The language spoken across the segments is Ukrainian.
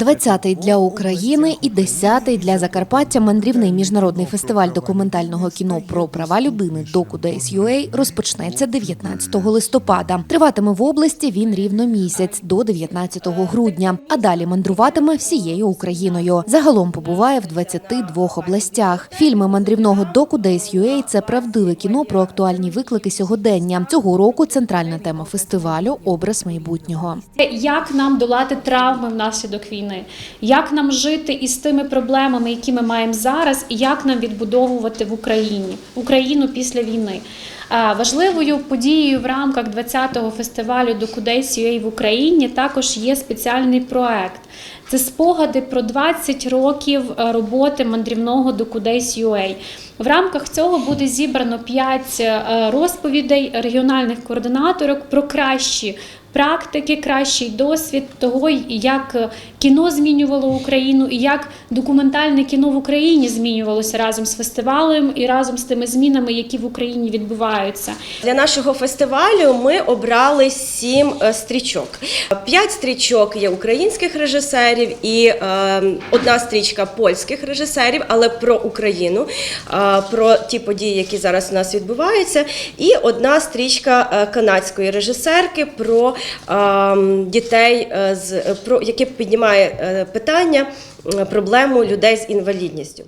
20-й для України і 10-й для Закарпаття мандрівний міжнародний фестиваль документального кіно про права людини Doku Days розпочнеться 19 листопада. Триватиме в області він рівно місяць до 19 грудня, а далі мандруватиме всією Україною. Загалом побуває в 22 областях. Фільми мандрівного Doku Days – це правдиве кіно про актуальні виклики сьогодення. Цього року центральна тема фестивалю образ майбутнього. Як нам долати травми внаслідок війни, як нам жити із тими проблемами, які ми маємо зараз, і як нам відбудовувати в Україні Україну після війни. Важливою подією в рамках 20-го фестивалю Докудейс в Україні також є спеціальний проект. Це спогади про 20 років е, роботи мандрівного Докудейс UA. В рамках цього буде зібрано 5 розповідей регіональних координаторок про кращі практики, кращий досвід того, як кіно змінювало Україну і як документальне кіно в Україні змінювалося разом з фестивалем і разом з тими змінами, які в Україні відбуваються. Для нашого фестивалю ми обрали сім е, стрічок. П'ять стрічок є українських режисерів і е, одна стрічка польських режисерів, але про Україну, е, про ті події, які зараз у нас відбуваються, і одна стрічка е, канадської режисерки про е, дітей, з про яке піднімає питання. Проблему людей з інвалідністю.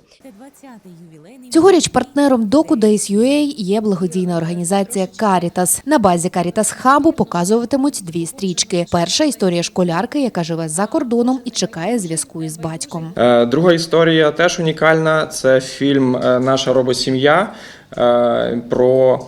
Цьогоріч партнером Doku Days є благодійна організація Caritas. На базі Caritas хабу показуватимуть дві стрічки. Перша історія школярки, яка живе за кордоном і чекає зв'язку із батьком. Е, Друга історія теж унікальна. Це фільм е, Наша робосім'я е, про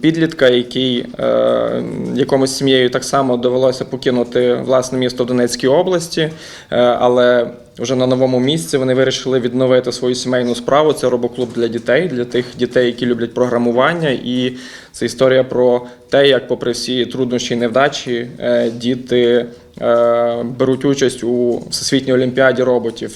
підлітка, який е, якому з сім'єю так само довелося покинути власне місто Донецькій області, е, але вже на новому місці вони вирішили відновити свою сімейну справу. Це робоклуб для дітей, для тих дітей, які люблять програмування. І це історія про те, як, попри всі труднощі і невдачі, е, діти е, беруть участь у всесвітній олімпіаді роботів.